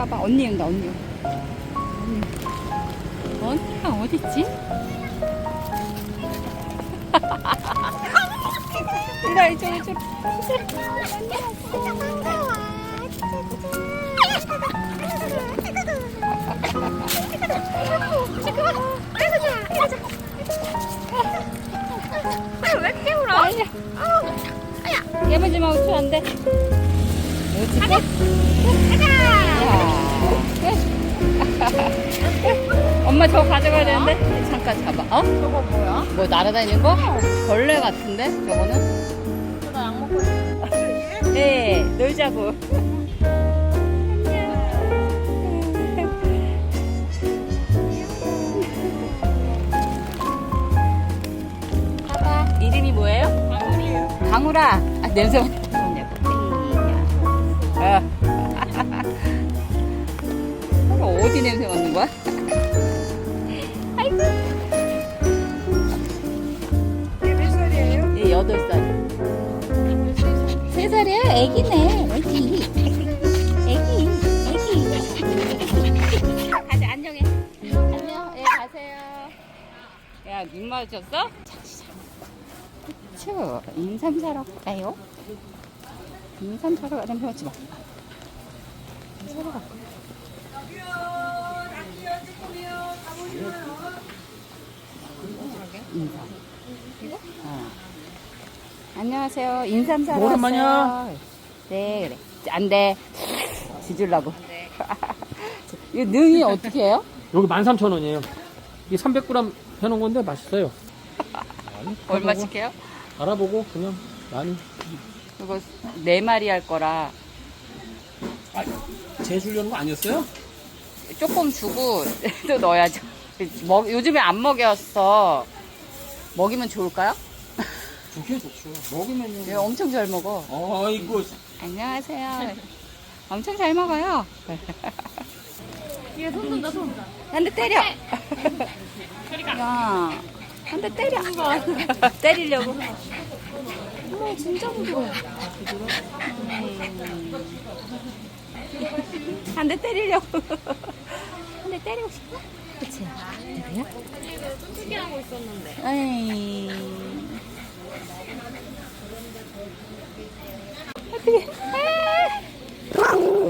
봐봐 언니 온다 언니. 언니. 언니가 어딨지? 이리 이쪽으로 이쪽으로 왜 깨울어? 아니야. 깨물지 마 웃으면 안돼 가자 엄마 저거 가져가야 되는데 잠깐 잡아 어? 저거 뭐야? 뭐 날아다니는 거? 벌레 같은데 저거는? 저나약 먹고 싶어. 네 놀자고 이름이 뭐예요? 강우라 아 냄새 맡 냄새 맡는 거야? 아이고. 몇 살이에요? 얘 여덟 살. 세 살이야? 애기네. 애기. 애기. 애기. 가자 안녕해. 안녕. 예 가세요. 야 눈 마주쳤어? 그쵸. 인삼 사러 가요? 인삼 사러 가 냄새 맡지 마. 인삼 사러 가. 인삼 이거? 어. 안녕하세요. 인삼 사러 오랜만이야. 왔어요. 네, 그래. 안 돼. 지질라고. 이 능이 어떻게 해요? 여기 13,000원이에요. 이게 300g 해놓은 건데 맛있어요. 얼마씩 해요? 알아보고 그냥 많이. 이거 네 마리 할 거라 재주려는 거 아니었어요? 조금 주고 또 넣어야죠. 먹, 요즘에 안 먹였어. 먹이면 좋을까요? 좋게 좋죠. 먹으면요. 얘 엄청 잘 먹어. 아이고. 안녕하세요. 엄청 잘 먹어요. 얘 손든다 손. 한 대 때려. 야, 한 대 때려. 때리려고. 어머, 진짜 부드러워. 한 대 때리려고. 한 대 때리고 싶어? 그치? 그래요? 뚱뚱이 하고 있었는데. 에이. 어떻게?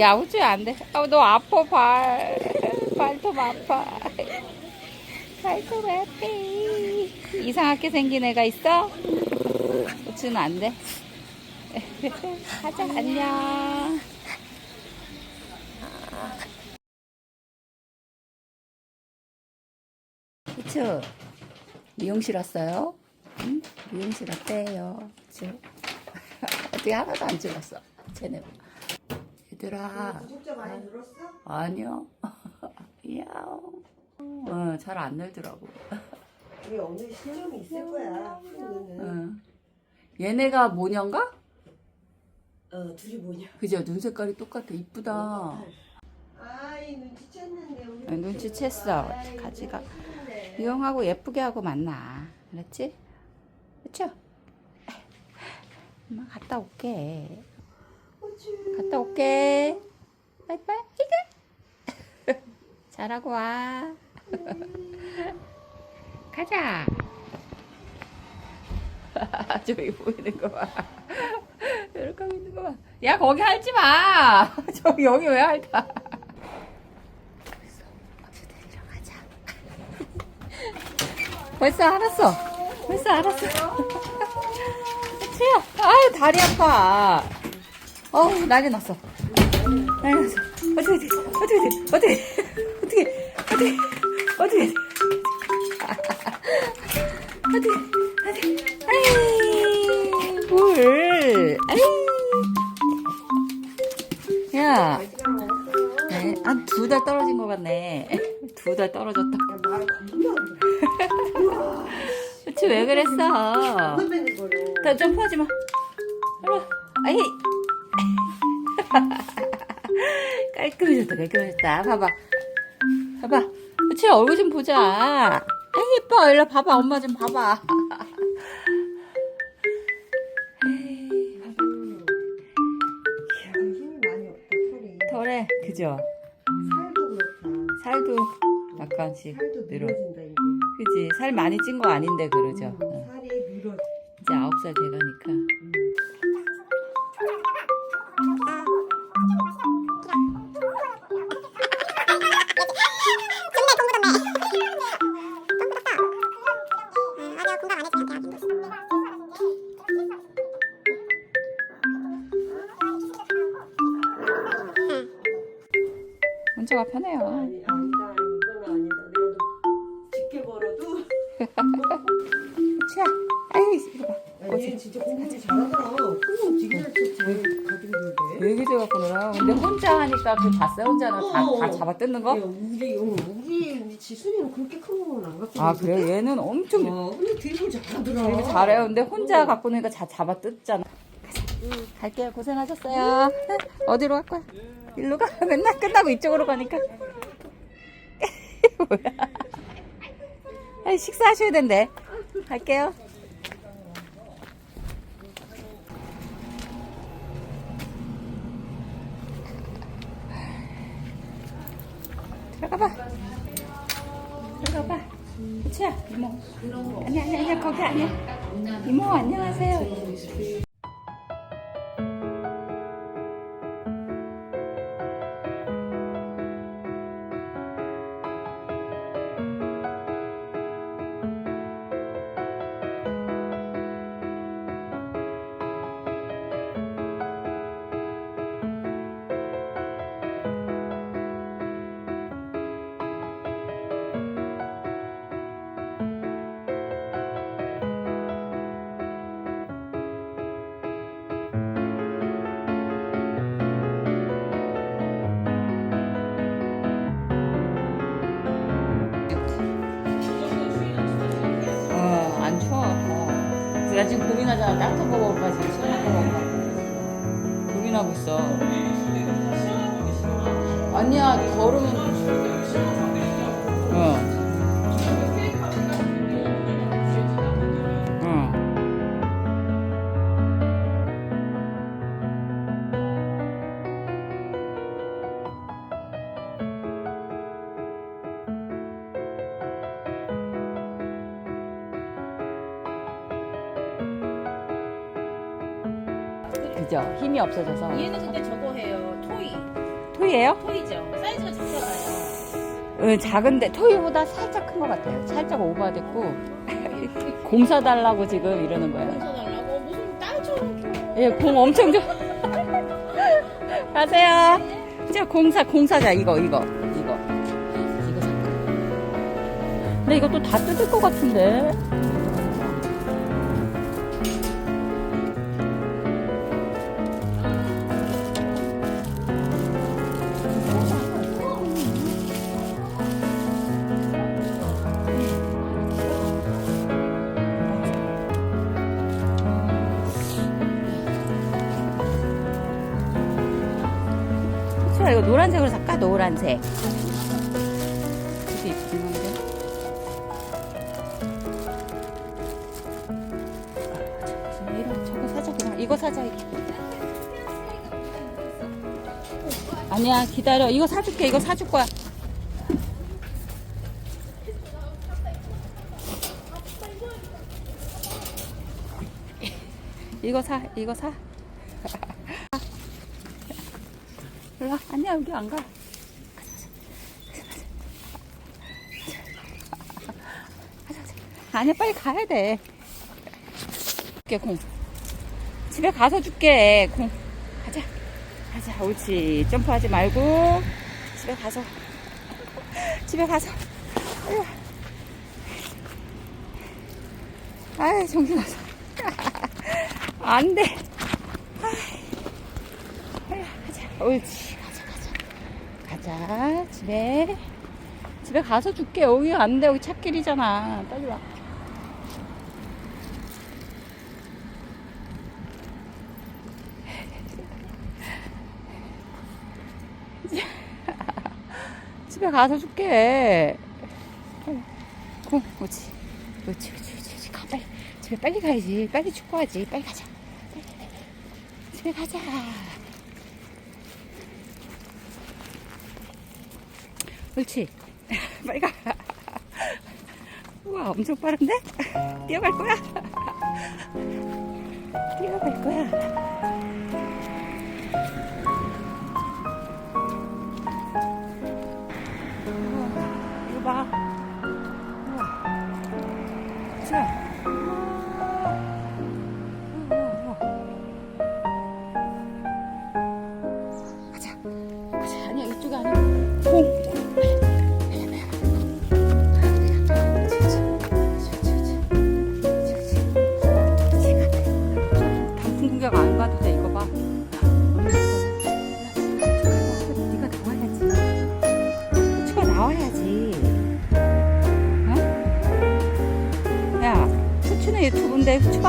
야, 우주 안 돼. 아, 너 아파, 발. 발톱 아파. 발톱 아파. 이상하게 생긴 애가 있어? 우주는 안 돼. 가자, 안녕. 우주, 미용실 왔어요? 응? 미용실 왔대요. 우주. 어떻게 하나도 안 찍었어. 쟤네. 얘들아. 구독자 많이 늘었어? 아니요. 야옹. 어, 잘 안 늘더라고. 우리 오늘 신념이 있을 거야. 응. 얘네가 모녀인가? 어, 둘이 뭐냐? 그죠? 눈 색깔이 똑같아. 이쁘다. 아이 눈치챘는데 우리. 아, 눈치챘어. 가지가. 미용하고 예쁘게 하고 만나. 알았지? 그쵸? 엄마 갔다 올게. 갔다 올게. 빠이빠이. 이게. 잘하고 와. 가자. 저기 보이는 거 봐. 이렇게 하고 있는 거 봐. 야, 거기 할지 마. 저기 여기 왜 할까? 벌써 알았어. 벌써 알았어. 치야. 아유, 다리 아파. 어우, 난리 났어. 난리 났어. 어떻게 돼? 어떻게 돼? 어떻게 어떻게 어떻게 어떻게 어떻게 아이, 물. 아이. 야. 네, 두달 떨어진 것 같네. 두 달 떨어졌다. 점프하지 마. 일로 와. 아이. 깔끔해졌다, 깔끔해졌다. 봐봐. 봐봐. 그치, 얼굴 좀 보자. 아이, 예뻐. 일로 봐봐. 엄마 좀 봐봐. 힘이 많이 없다 소리. 덜해. 그죠? 살도 약간씩 살도 늘어. 늘어진다 이게. 그지? 살 많이 찐 거 아닌데 그러죠. 음, 응. 살 돼가니까. 문자가 편해요. 아니 아니다 이건 아니다. 내가 너 깊게 벌어도. 야, 얘 진짜 공부 잘하더라. 그럼 되게 잘 쳤지. 가지고 놀대. 되게 좋았구나. 근데 혼자 하니까 그 봤어요? 혼자는 다, 어. 다 잡아 뜯는 거? 야, 우리 어, 우리 우리 지순이는 그렇게 큰 거는 안 갖고. 아 있는데? 그래? 얘는 엄청 어, 근데 되게 잘하더라. 되게 잘해요. 근데 혼자 갖고 노니까 다 잡아 뜯잖아. 갈게요. 고생하셨어요. 어디로 갈 거야? 일로 가. 맨날 끝나고 이쪽으로 가니까. 뭐야? 아이, 식사하셔야 된대. 갈게요. 들어가 봐. 들어가 봐. 그치야, 이모. 아니, 아니, 아니, 거기 아니야. 이모, 안녕하세요. 내가 지금 고민하잖아. 거 먹을까, 지금 시원한 거 먹을까. 고민하고 있어. 아니야, 걸으면. 어. 그죠? 힘이 없어져서. 얘는 근데 저거 해요. 토이. 토이예요? 토이죠. 사이즈가 작잖아요. 응, 작은데 토이보다 살짝 큰 것 같아요. 살짝 오버됐고 공 사달라고 지금 이러는 거예요. 공사달라고 무슨 딸처럼. 예, 공 엄청 좋아. 가세요. 이제 공사 공사자 이거 이거 이거 이거 잠깐. 근데 이것도 다 뜯을 것 같은데. 노란색으로 살까? 노란색. 아, 이거 사자. 아니야 기다려 이거 사줄게 이거 사줄 거야. 이거 사 이거 사. 일로 와. 아니야 여기 안 가. 아니야 빨리 가야 돼. 줄게 공. 집에 가서 줄게 공. 가자. 가자. 옳지. 점프하지 말고 집에 가서. 집에 가서. 아유. 아이 정신 없어. 안 돼. 아이, 가자. 옳지. 가자, 가자. 가자. 집에. 집에 가서 줄게. 여기 안 돼. 여기 찻길이잖아. 빨리 와. 집에 가서 줄게. 공, 옳지. 옳지, 옳지, 옳지, 옳지. 가, 빨리. 집에 빨리 가야지. 빨리 축구하지. 빨리 가자. 빨리, 빨리. 집에 가자. 옳지. 빨리 가. 우와, 엄청 빠른데? 뛰어갈 거야? 뛰어갈 거야.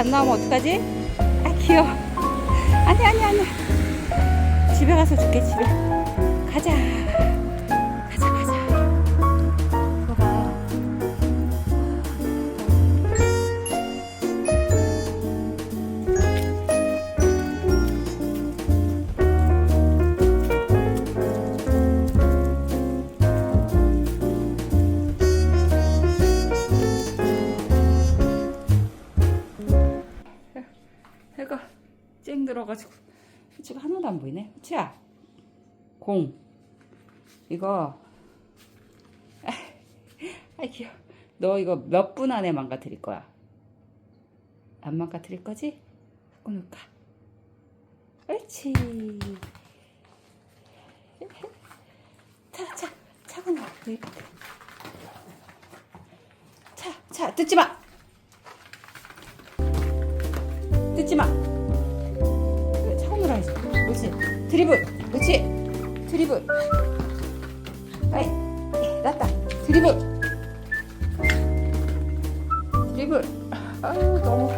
안 나오면 어떡하지? 아 귀여워. 아니 아니 아니. 집에 가서 줄게 집에. 가자. 쨍 들어가지고 후추가 하나도 안 보이네. 후추야, 공. 이거 아 귀여워. 너 이거 몇 분 안에 망가뜨릴 거야? 안 망가뜨릴 거지? 갖고 놀까? 옳지. 자, 자, 차가 나와. 여기 봐. 차, 차, 뜯지 마. 뜯지 마. 해야지. 그렇지. 드리블. 그렇지. 드리블. 아이, 났다. 드리블. 드리블. 아유, 너무.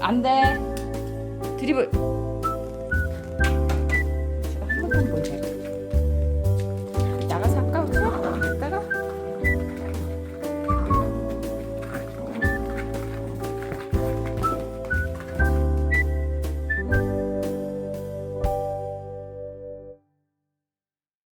안 돼. 드리블. 제가 한 번만 보여줄게.